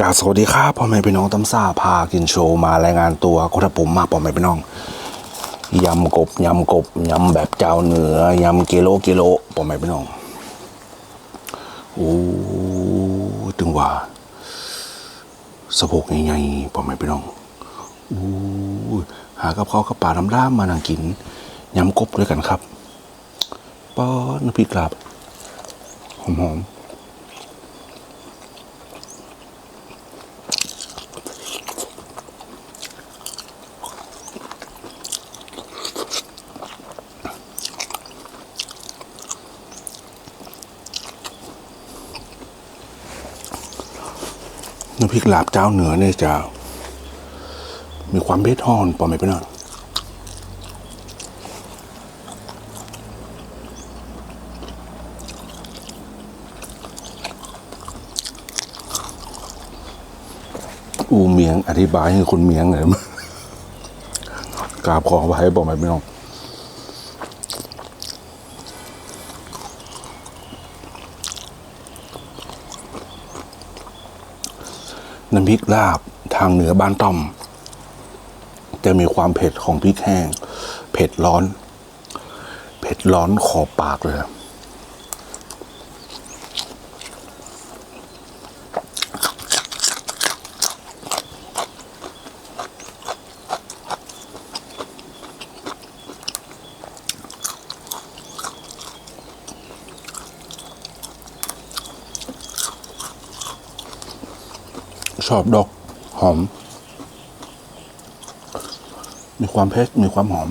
กาสวัสดีครับพ่อแม่พี่น้องตำซ่าพากินโชว์มารายงานตัวโคตรผมมาพ่อแม่พี่น้องยำกบยำกบยำแบบเจ้าเหนือยำกิโลกิโลพ่อแม่พี่น้องโอ้ถึงว่าสะโพกใหญ่ๆพ่อแม่พี่น้องโอ้หากับข้าวกับปลาน้ำด้ามมานั่งกินยำกบด้วยกันครับป้อนน้ำพริกกลาบหอมๆำพริกลาบเจ้าเหนือเนี่ยจะ มีความเผ็ดฮ้อนปอมไหมพี่น้องอูเมียงอธิบายให้คนเมียงเลยกราบขอไว้บอกไหมพี่น้อง น้ำพริกลาบทางเหนือบ้านต้อม จะมีความเผ็ดของพริกแห้ง เผ็ดร้อน เผ็ดร้อนขอบปากเลย ชอบดอกหอม มีความเผ็ดมีความหอม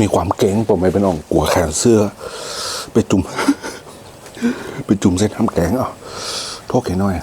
มีความเก่งผมไปเป็นอ่องกัวแขนเสื้อ ไปจุ่ม ไปจุ่มเส้นน้ำแกงอะโทษแค่น้อย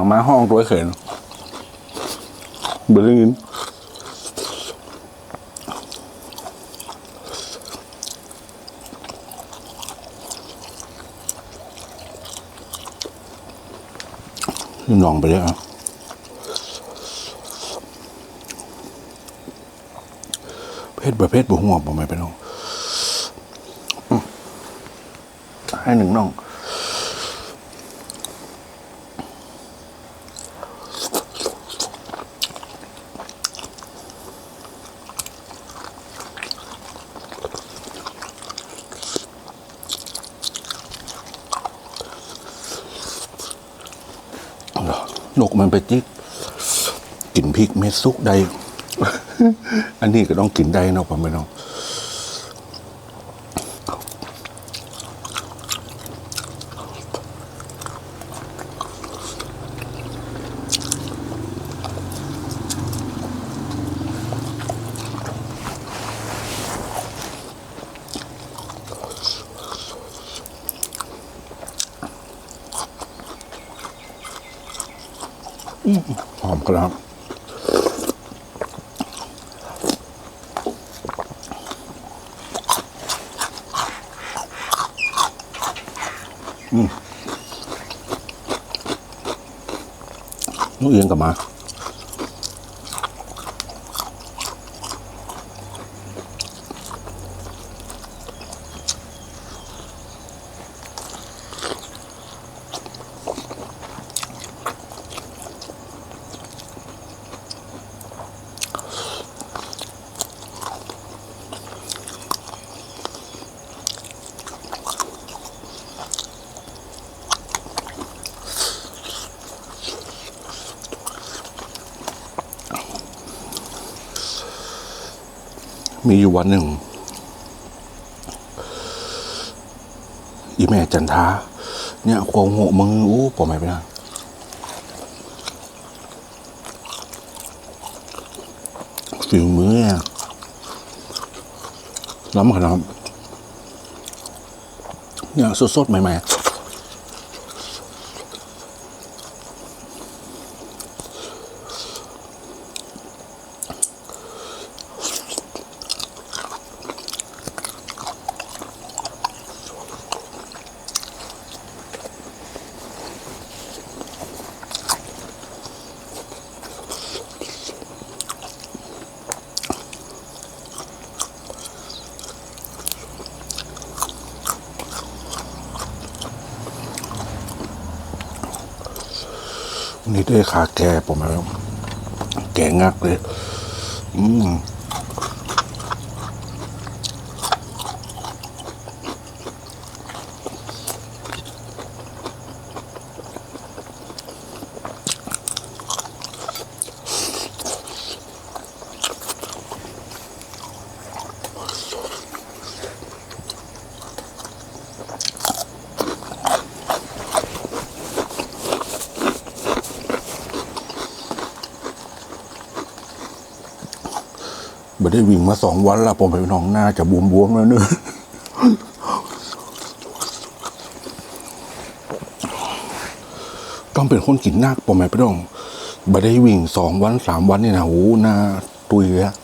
วันหลังมาห้องตัวเข็นเบอร์ลินลองไปเลยอะเพศประเภทบุหัวผมไม่ไปน้องให้หนึ่งน้อง นกมันไปจิกกินพริกเม็ดซุกใด้อันนี้ก็ต้องกินได้เนอะผมไม่ต้อง หอมครับ อืมลูกเอียงกลับมา มีอยู่วันหนึ่ง อีแม่จันทาเนี่ยควงหัวมึงอู้ปอไม่ไปนะฝีมือเนี่ยล้ำขนาดเนี่ยสดๆ ใหม่ ๆ นี่ด้วยขาแก่ผมแล้วแก่งักเลย อืม ไม่ได้วิ่งมาสองวันละผมไปน้องหน้าจะบวมๆแล้วเนอะต้องเป็นคนกินนักผมไปไปน้องไม่ได้วิ่งสองวันสามวันนี่นะโหหน้าตุยเลยอะ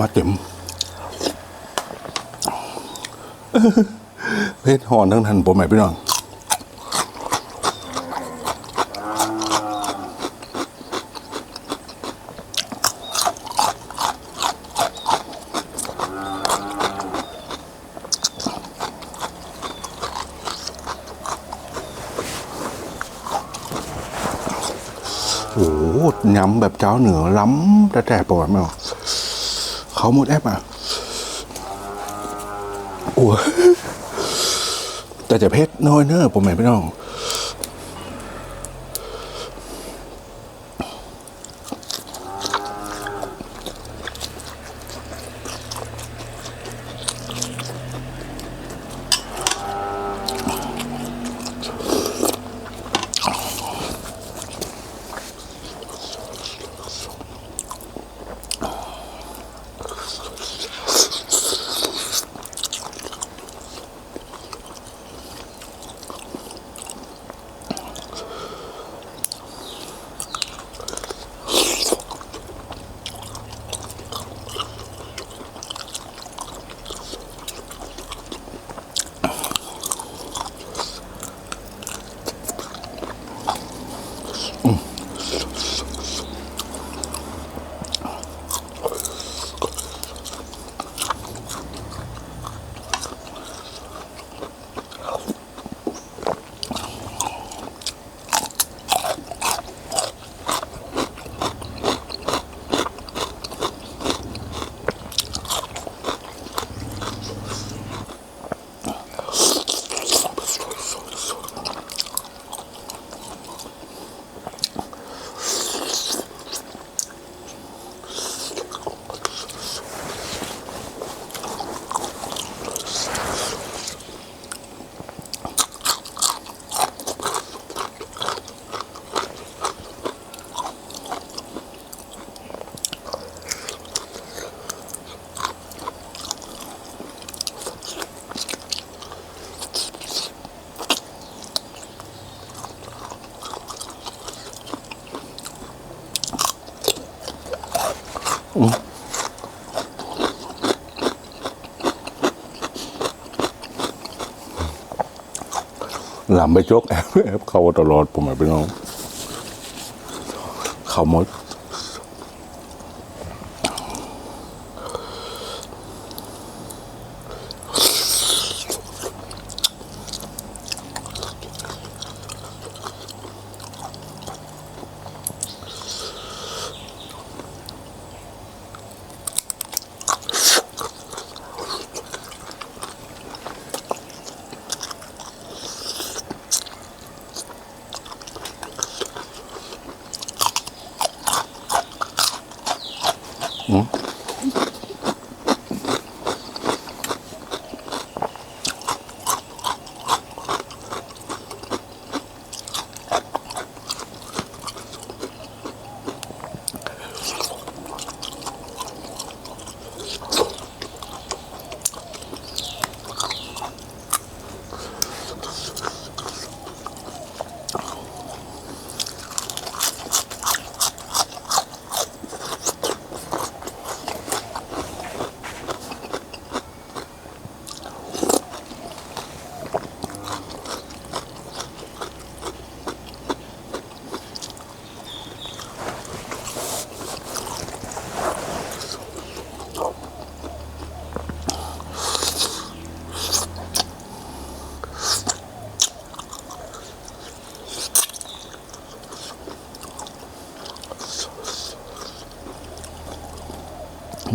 มาเต็มเพชรหอนทั้งทันผมไหมพี่น้องโอ้โหยำแบบเจ้าเหนือล้ำแต่แต่ปอดไม่ออก เขาหมดแอปอะโอ้แต่จะเพชรน้อยเนอะผมไม่พี่น้องามไปจกแอบแอบเข้าตลอดผมไม่พี่น้อง เข้าหมด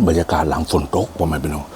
บรรยากาศหลังฝนตกประมาณเป็นอง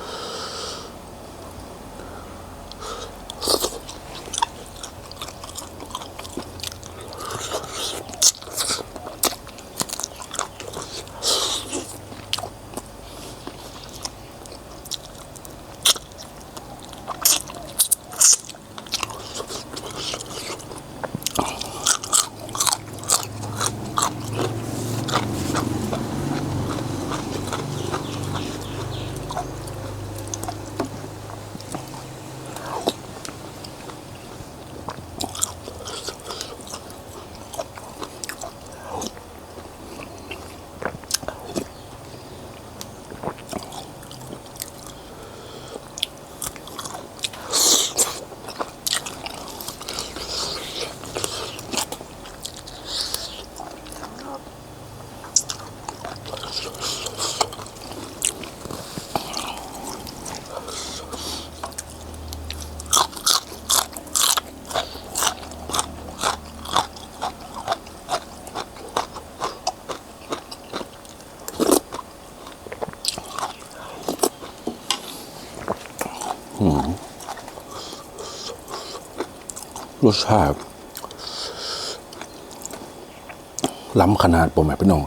รสชาติล้ำขนาดผมหมายพี่น้อง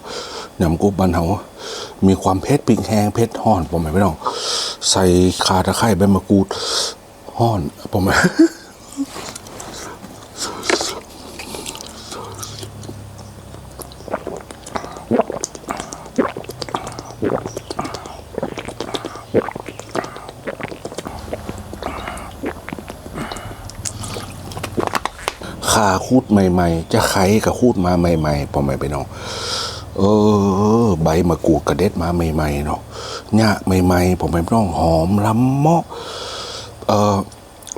ยำกุบบ้านเฮามีความเผ็ดปิงแห้งเผ็ดห่อนผมหมายพี่น้อง ใส่คาตะไคร้ใบมะกรูดห่อนผมหมาย ขาคูดใหม่ๆจะไขกับคูดมาใหม่ๆพอไม่ไปน้องเออ ใบมะกรูดกระเด็ดมาใหม่ๆเนาะเนี่ยใหม่ๆผมไม่น้องหอมล้ำเมาะเออ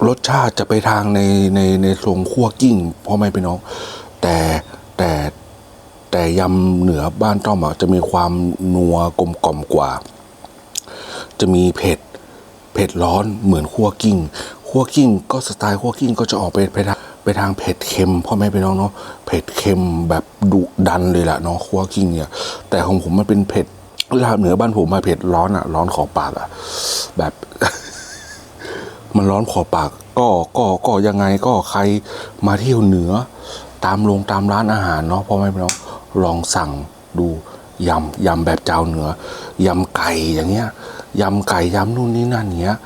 รสชาติจะไปทางในในในทรงคั่วกิ้งพอไม่ไปน้อง แต่แต่แต่ยำเหนือบ้านต้อมอะจะมีความนัวกลมกล่อมกว่า จะมีเผ็ดเผ็ดร้อนเหมือนคั่วกิ้งคั่วกิ้งก็สไตล์คั่วกิ้งก็จะออกไปไปทาง ไปทางเผ็ดเค็มพ่อแม่พี่น้องเนาะเผ็ดเค็มแบบดุดันเลยล่ะเนาะคั่วกิ้งเนี่ย แต่ของผมมันเป็นเผ็ดลาบเหนือบ้านผมมาเผ็ดร้อนอะร้อนขอปากอะแบบ มันร้อนขอปาก ก็ก็ก็ยังไงก็ใครมาเที่ยวเหนือ ตามโรงตามร้านอาหารเนาะพ่อแม่พี่น้องลองสั่งดูยำยำแบบเจ้าเหนือยำไก่อย่างเงี้ยยำไก่ยำนู่นนี่นั่นเงี้ย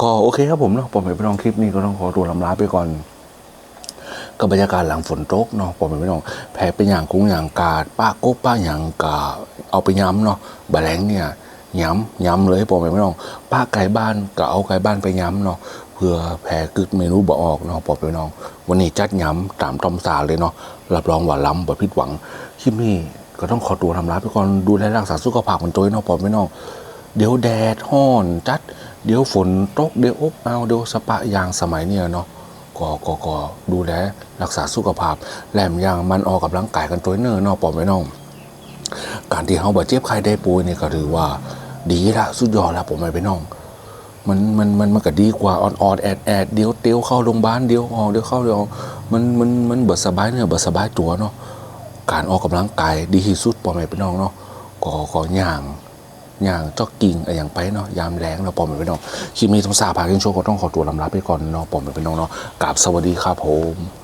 ก็โอเคครับผมเนาะผมไปลองคลิปนี้ก็ต้องขอตัวลำลาไปก่อนก็บรรยากาศหลังฝนตกเนาะผมไปลองแพ้เป็นอย่างกุ้งอย่างกาดป้ากุ๊กป้าอย่างกาเอาไปย้ำเนาะบะแรงเนี่ยย้ำย้ำเลยผมไปลอง ป้าไก่บ้านก็เอาไก่บ้านไปย้ำเนาะเพื่อแพ้กึดเมนูบ่ออกเนาะผมไปลอง วันนี้จัดย้ำตามตอมสาเลยเนาะรับรองว่าล้ำบ่ผิดหวังคลิปนี้ก็ต้องขอตัวลำลาไปก่อนดูแลรักษาสุขภาพมันโจยเนาะผมไปลอง เดี๋ยวแดดห้อนจัด เดี๋ยวฝนตกเดี๋ยวอบเอาวเดี๋ยวสปะยางสมัยเนี่ยเนาะก็ก็ก็ดูแลรักษาสุขภาพ แหลมยางมันออกกับร่างกายกันตัวเนอเนาะปอมไว้น้อง การที่เขาบาดเจ็บใครได้ป่วยเนี่ยก็ถือว่าดีละสุดยอดละผมไม่ไปน้องมันมันมันมันก็ดีกว่าออนออนแอดแอดเดี๋ยวเตียวเข้าโรงพยาบาลเดี๋ยวออกเดี๋ยวเข้าเดี๋ยวออกมันมันมันเบิดสบายเนื้อเบิดสบายตัวเนาะการออกกำลังกายดีที่สุดปอมไม่ไปน้องเนาะก็ก็ย่าง อย่างจ็อกกิ้งอะไรอย่างไปเนาะยามแรงเนาะปอมไปน้องคลิปนี้ต้องสาพากินช่วงก็ต้องขอตัวลำลาไปก่อนเนาะปอมไปน้องเนาะกราบสวัสดีครับผม